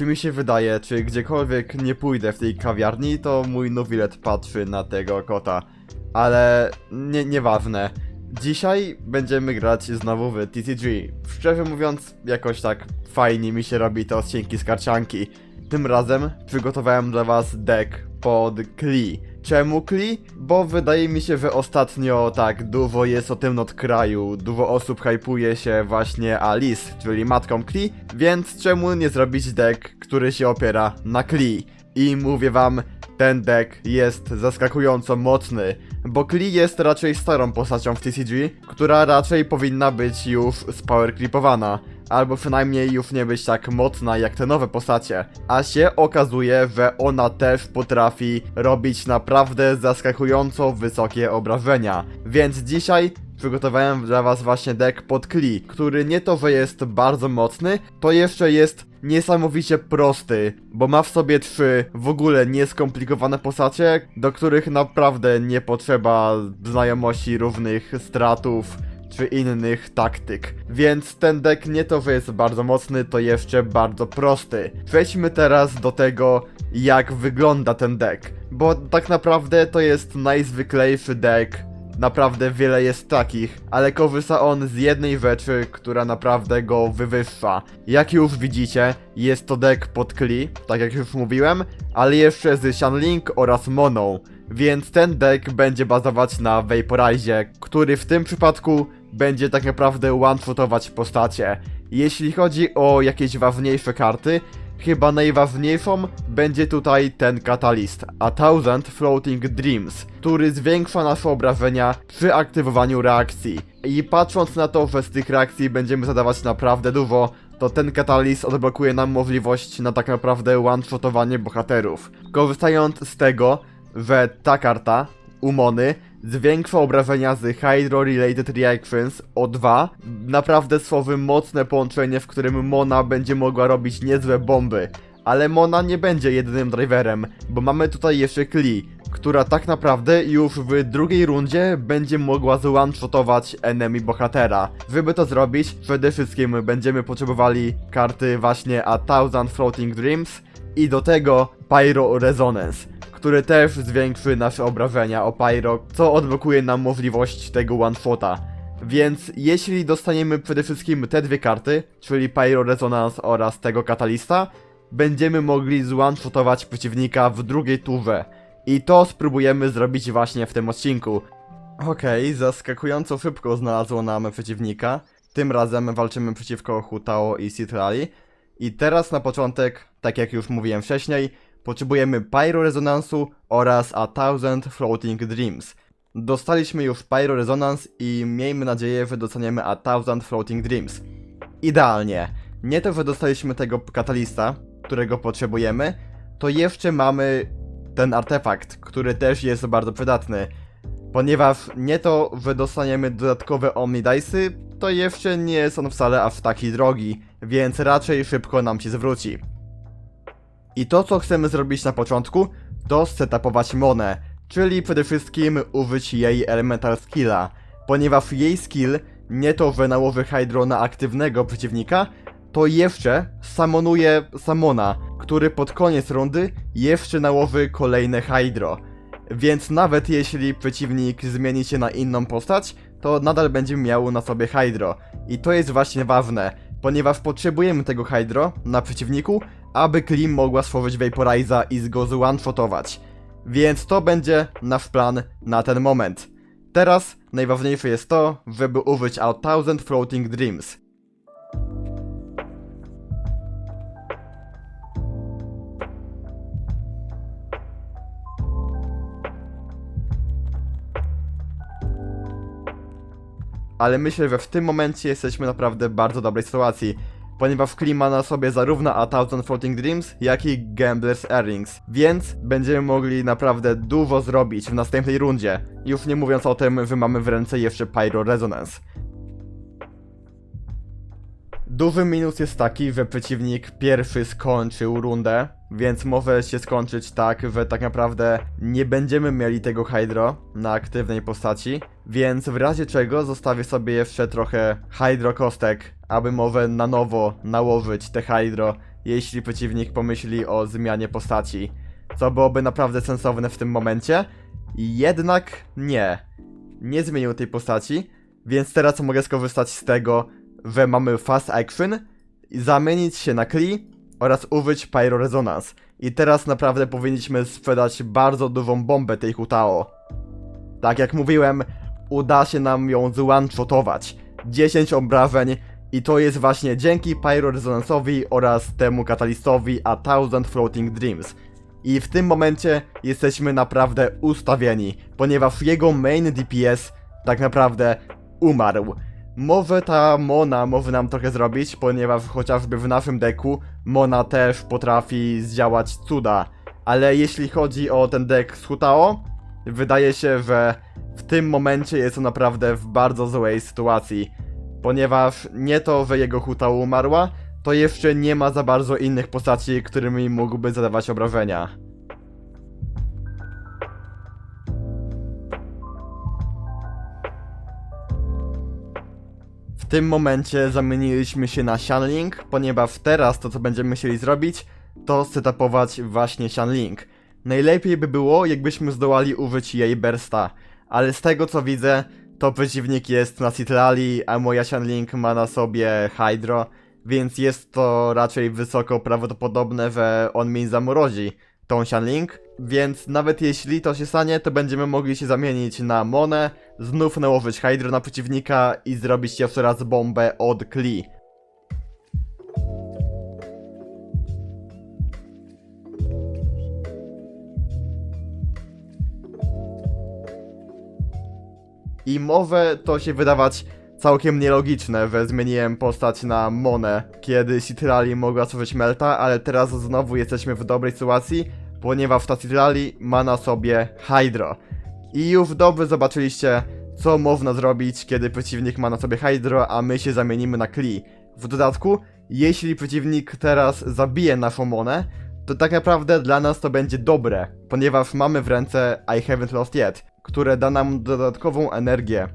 czy mi się wydaje, czy gdziekolwiek nie pójdę w tej kawiarni, to mój nowilet patrzy na tego kota. Ale nie, nieważne. Dzisiaj będziemy grać znowu w TCG. Szczerze mówiąc, jakoś tak fajnie mi się robi te odcinki z karcianki. Tym razem przygotowałem dla was deck pod Kli. Czemu Kli? Bo wydaje mi się, że ostatnio tak dużo jest o tym od kraju, dużo osób hypuje się właśnie Alice, czyli matką Kli, więc czemu nie zrobić deck, który się opiera na Kli? I mówię wam, ten deck jest zaskakująco mocny, bo Kli jest raczej starą postacią w TCG, która raczej powinna być już spower clipowana, albo przynajmniej już nie być tak mocna jak te nowe postacie. A się okazuje, że ona też potrafi robić naprawdę zaskakująco wysokie obrażenia. Więc dzisiaj przygotowałem dla was właśnie deck pod Kli, który nie to, że jest bardzo mocny, to jeszcze jest niesamowicie prosty, bo ma w sobie trzy w ogóle nieskomplikowane postacie, do których naprawdę nie potrzeba znajomości równych stratów czy innych taktyk. Więc ten deck nie to, że jest bardzo mocny, to jeszcze bardzo prosty. Przejdźmy teraz do tego, jak wygląda ten deck, bo tak naprawdę to jest najzwyklejszy deck Naprawdę wiele jest takich, ale korzysta on z jednej rzeczy, która naprawdę go wywyższa. Jak już widzicie, jest to deck pod Kli, tak jak już mówiłem, ale jeszcze z Shanling oraz Moną. Więc ten deck będzie bazować na Vaporize, który w tym przypadku będzie tak naprawdę one-shotować postacie. Jeśli chodzi o jakieś ważniejsze karty, Chyba najważniejszą będzie tutaj ten katalist, a Thousand Floating Dreams, który zwiększa nasze obrażenia przy aktywowaniu reakcji. I patrząc na to, że z tych reakcji będziemy zadawać naprawdę dużo, to ten katalist odblokuje nam możliwość na tak naprawdę one-shotowanie bohaterów. Korzystając z tego, że ta karta, Umony, zwiększa obrażenia z Hydro Related Reactions o 2. Naprawdę słowy mocne połączenie, w którym Mona będzie mogła robić niezłe bomby. Ale Mona nie będzie jedynym driverem, bo mamy tutaj jeszcze Kli, która tak naprawdę już w drugiej rundzie będzie mogła zone-shotować enemy bohatera. Żeby to zrobić, przede wszystkim będziemy potrzebowali karty właśnie A Thousand Floating Dreams i do tego Pyro Resonance który też zwiększy nasze obrażenia o Pyro, co odblokuje nam możliwość tego one-shota. Więc jeśli dostaniemy przede wszystkim te dwie karty, czyli Pyro Resonance oraz tego katalista, będziemy mogli zone-shotować przeciwnika w drugiej turze. I to spróbujemy zrobić właśnie w tym odcinku. Okej, zaskakująco szybko znalazło nam przeciwnika. Tym razem walczymy przeciwko Hutao i Citrali. I teraz na początek, tak jak już mówiłem wcześniej, potrzebujemy Pyro Resonance'u oraz A Thousand Floating Dreams. Dostaliśmy już Pyro Resonance i miejmy nadzieję, że dostaniemy A Thousand Floating Dreams. Idealnie. Nie to, że dostaliśmy tego katalista, którego potrzebujemy, to jeszcze mamy ten artefakt, który też jest bardzo przydatny. Ponieważ nie to, że dostaniemy dodatkowe Omnidice'y, to jeszcze nie on wcale aż taki drogi, więc raczej szybko nam się zwróci. I to co chcemy zrobić na początku, to setupować Monę, czyli przede wszystkim użyć jej elemental skilla, ponieważ jej skill nie to, że nałoży Hydro na aktywnego przeciwnika, to jeszcze samonuje Samona, który pod koniec rundy jeszcze nałoży kolejne Hydro. Więc nawet jeśli przeciwnik zmieni się na inną postać, to nadal będzie miał na sobie Hydro. I to jest właśnie ważne, ponieważ potrzebujemy tego Hydro na przeciwniku, aby Klim mogła stworzyć Vaporiza i go zone-shotować. Więc to będzie nasz plan na ten moment. Teraz najważniejsze jest to, żeby użyć A Thousand Floating Dreams. Ale myślę, że w tym momencie jesteśmy naprawdę w bardzo dobrej sytuacji, ponieważ Klim ma na sobie zarówno A Thousand Floating Dreams, jak i Gambler's Earrings, więc będziemy mogli naprawdę dużo zrobić w następnej rundzie, już nie mówiąc o tym, że mamy w ręce jeszcze Pyro Resonance. Duży minus jest taki, że przeciwnik pierwszy skończył rundę, więc może się skończyć tak, że tak naprawdę nie będziemy mieli tego Hydro na aktywnej postaci, więc w razie czego zostawię sobie jeszcze trochę Hydro kostek, aby może na nowo nałożyć te Hydro jeśli przeciwnik pomyśli o zmianie postaci. Co byłoby naprawdę sensowne w tym momencie. Jednak nie. Nie zmienił tej postaci, więc teraz mogę skorzystać z tego, że mamy Fast Action, zamienić się na Klee oraz użyć Pyro Resonance. I teraz naprawdę powinniśmy sprzedać bardzo dużą bombę tej Hutao. Tak jak mówiłem, uda się nam ją zone-shotować. 10 obrażeń i to jest właśnie dzięki Pyro Resonance'owi oraz temu katalistowi A Thousand Floating Dreams. I w tym momencie jesteśmy naprawdę ustawieni, ponieważ jego main DPS tak naprawdę umarł. Może ta Mona może nam trochę zrobić, ponieważ chociażby w naszym deku Mona też potrafi zdziałać cuda. Ale jeśli chodzi o ten deck z Hutao, wydaje się, że w tym momencie jest on naprawdę w bardzo złej sytuacji. Ponieważ nie to, że jego Hutao umarła, to jeszcze nie ma za bardzo innych postaci, którymi mógłby zadawać obrażenia. Tym momencie zamieniliśmy się na Shanling, ponieważ teraz to co będziemy chcieli zrobić, to setupować właśnie Shanling. Najlepiej by było, jakbyśmy zdołali użyć jej bursta, ale z tego co widzę, to przeciwnik jest na Citlali, a moja Shanling ma na sobie Hydro, więc jest to raczej wysoko prawdopodobne, że on mi zamrozi tą Shanling, więc nawet jeśli to się stanie, to będziemy mogli się zamienić na Monę, znów nałożyć Hydro na przeciwnika i zrobić jeszcze raz bombę od Klee. I może to się wydawać całkiem nielogiczne, że zmieniłem postać na Monę, kiedy Citrali mogła służyć Melta, ale teraz znowu jesteśmy w dobrej sytuacji, ponieważ ta Citrali ma na sobie Hydro. I już dobrze zobaczyliście, co można zrobić, kiedy przeciwnik ma na sobie Hydro, a my się zamienimy na Klee. W dodatku, jeśli przeciwnik teraz zabije naszą Monę, to tak naprawdę dla nas to będzie dobre, ponieważ mamy w ręce I haven't lost yet, które da nam dodatkową energię.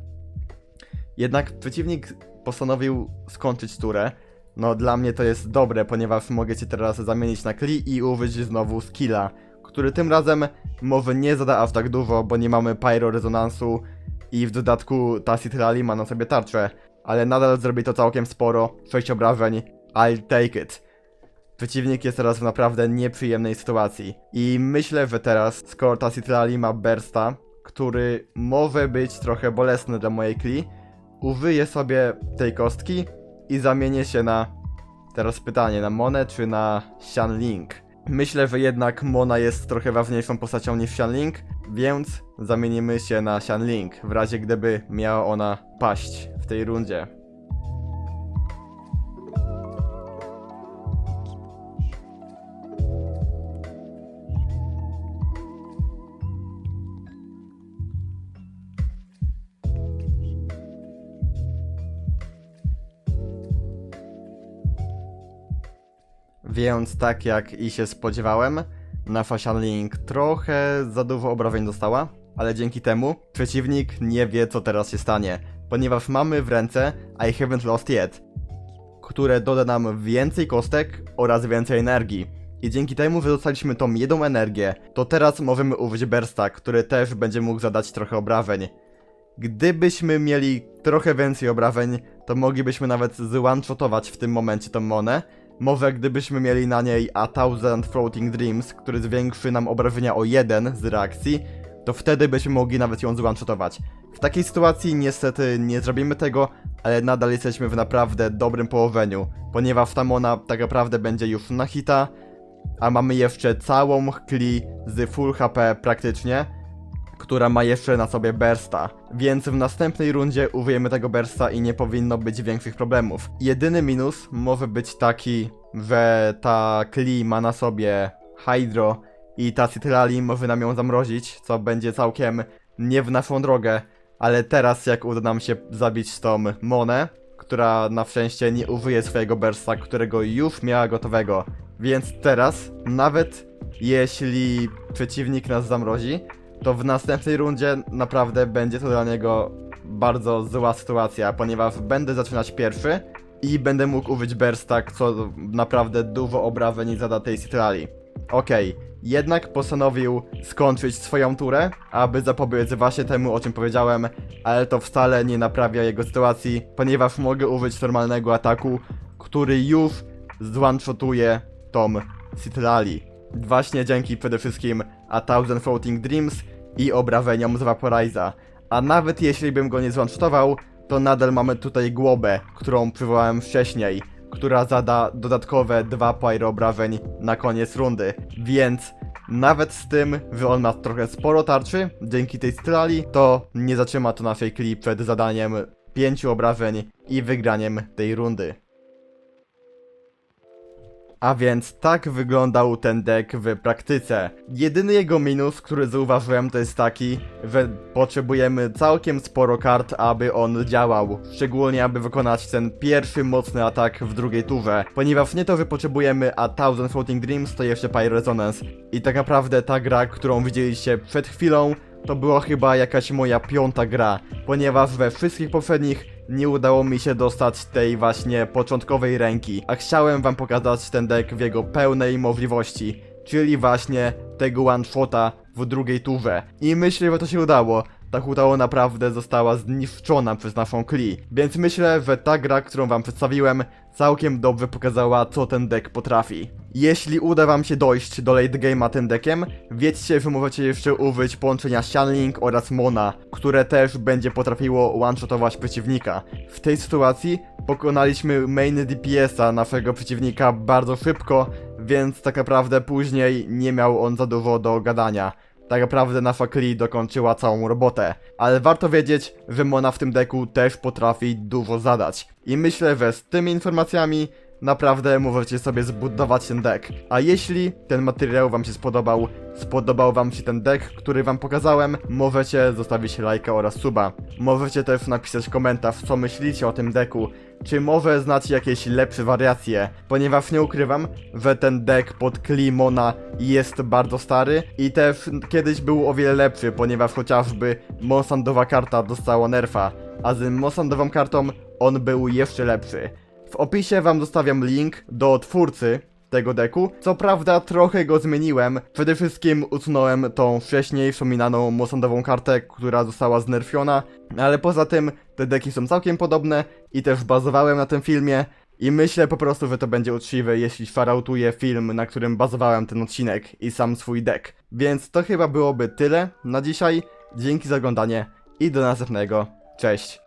Jednak przeciwnik postanowił skończyć turę. No dla mnie to jest dobre, ponieważ mogę cię teraz zamienić na Klee i użyć znowu skilla, który tym razem może nie zada aż tak dużo, bo nie mamy Pyro Rezonansu i w dodatku ta Citrali ma na sobie tarczę, ale nadal zrobi to całkiem sporo, 6 obrażeń, I'll take it. Przeciwnik jest teraz w naprawdę nieprzyjemnej sytuacji. I myślę, że teraz, skoro ta Citrali ma Bursta, który może być trochę bolesny dla mojej Klee, użyję sobie tej kostki i zamienię się na... Teraz pytanie, na Monę czy na Xianling? Myślę, że jednak Mona jest trochę ważniejszą postacią niż Xianling, więc zamienimy się na Xianling, w razie gdyby miała ona paść w tej rundzie. Więc tak jak i się spodziewałem, nasza Shanling trochę za dużo obrażeń dostała, ale dzięki temu przeciwnik nie wie co teraz się stanie, ponieważ mamy w ręce I haven't lost yet, które doda nam więcej kostek oraz więcej energii. I dzięki temu, że dostaliśmy tą jedną energię, to teraz możemy użyć Bursta, który też będzie mógł zadać trochę obrażeń. Gdybyśmy mieli trochę więcej obrażeń, to moglibyśmy nawet zone-shotować w tym momencie tą monę. Może gdybyśmy mieli na niej A Thousand Floating Dreams, który zwiększy nam obrażenia o 1 z reakcji, to wtedy byśmy mogli nawet ją zone-shotować. W takiej sytuacji niestety nie zrobimy tego, ale nadal jesteśmy w naprawdę dobrym położeniu, ponieważ ta mona tak naprawdę będzie już na hita, a mamy jeszcze całą Kli z full HP praktycznie, która ma jeszcze na sobie Bursta, więc w następnej rundzie użyjemy tego Bursta i nie powinno być większych problemów. Jedyny minus może być taki, że ta Kli ma na sobie Hydro i ta Citrali może nam ją zamrozić, co będzie całkiem nie w naszą drogę, ale teraz jak uda nam się zabić tą Monę, która na szczęście nie użyje swojego Bursta, którego już miała gotowego, więc teraz nawet jeśli przeciwnik nas zamrozi, to w następnej rundzie naprawdę będzie to dla niego bardzo zła sytuacja, ponieważ będę zaczynać pierwszy i będę mógł użyć Berstak, co naprawdę dużo obrażeń zada tej Citrali. Okej, jednak postanowił skończyć swoją turę, aby zapobiec właśnie temu, o czym powiedziałem, ale to wcale nie naprawia jego sytuacji, ponieważ mogę użyć normalnego ataku, który już zone-shotuje tą Citrali. Właśnie dzięki przede wszystkim A Thousand Floating Dreams i obrażeniom z Vaporiza. A nawet jeśli bym go nie zone-shotował, to nadal mamy tutaj głowę, którą przywołałem wcześniej, która zada dodatkowe dwa pyro obrażeń na koniec rundy. Więc nawet z tym, że on ma trochę sporo tarczy, dzięki tej strali, to nie zatrzyma to naszej kli przed zadaniem pięciu obrażeń i wygraniem tej rundy. A więc tak wyglądał ten deck w praktyce. Jedyny jego minus, który zauważyłem, to jest taki, że potrzebujemy całkiem sporo kart, aby on działał. Szczególnie, aby wykonać ten pierwszy mocny atak w drugiej turze. Ponieważ nie to, że potrzebujemy A Thousand Floating Dreams, to jeszcze Pyre Resonance. I tak naprawdę ta gra, którą widzieliście przed chwilą, to była chyba jakaś moja piąta gra, ponieważ we wszystkich poprzednich nie udało mi się dostać tej właśnie początkowej ręki, a chciałem wam pokazać ten deck w jego pełnej możliwości, czyli właśnie tego one shota w drugiej turze. I myślę, że to się udało. Ta huta naprawdę została zniszczona przez naszą Kli. Więc myślę, że ta gra, którą wam przedstawiłem, całkiem dobrze pokazała, co ten deck potrafi. Jeśli uda wam się dojść do late game'a tym deckiem, wiedzcie, że możecie jeszcze użyć połączenia Shanling oraz Mona, które też będzie potrafiło one-shotować przeciwnika. W tej sytuacji pokonaliśmy main DPS-a naszego przeciwnika bardzo szybko, więc tak naprawdę później nie miał on za dużo do gadania. Tak naprawdę nasza Kli dokończyła całą robotę. Ale warto wiedzieć, że Mona w tym deku też potrafi dużo zadać. I myślę, że z tymi informacjami naprawdę możecie sobie zbudować ten deck. A jeśli ten materiał wam się spodobał, spodobał wam się ten deck, który wam pokazałem, możecie zostawić lajka oraz suba. Możecie też napisać komentarz, co myślicie o tym decku. Czy może znacie jakieś lepsze wariacje? Ponieważ nie ukrywam, że ten deck pod Klimona jest bardzo stary i też kiedyś był o wiele lepszy, ponieważ chociażby Monsandowa karta dostała nerfa, a z Monsandową kartą on był jeszcze lepszy. W opisie wam zostawiam link do twórcy tego deku. Co prawda trochę go zmieniłem. Przede wszystkim usunąłem tą wcześniej wspominaną Mosandową kartę, która została znerfiona. Ale poza tym te deki są całkiem podobne i też bazowałem na tym filmie. I myślę po prostu, że to będzie uczciwe, jeśli farautuję film, na którym bazowałem ten odcinek i sam swój deck. Więc to chyba byłoby tyle na dzisiaj. Dzięki za oglądanie i do następnego. Cześć.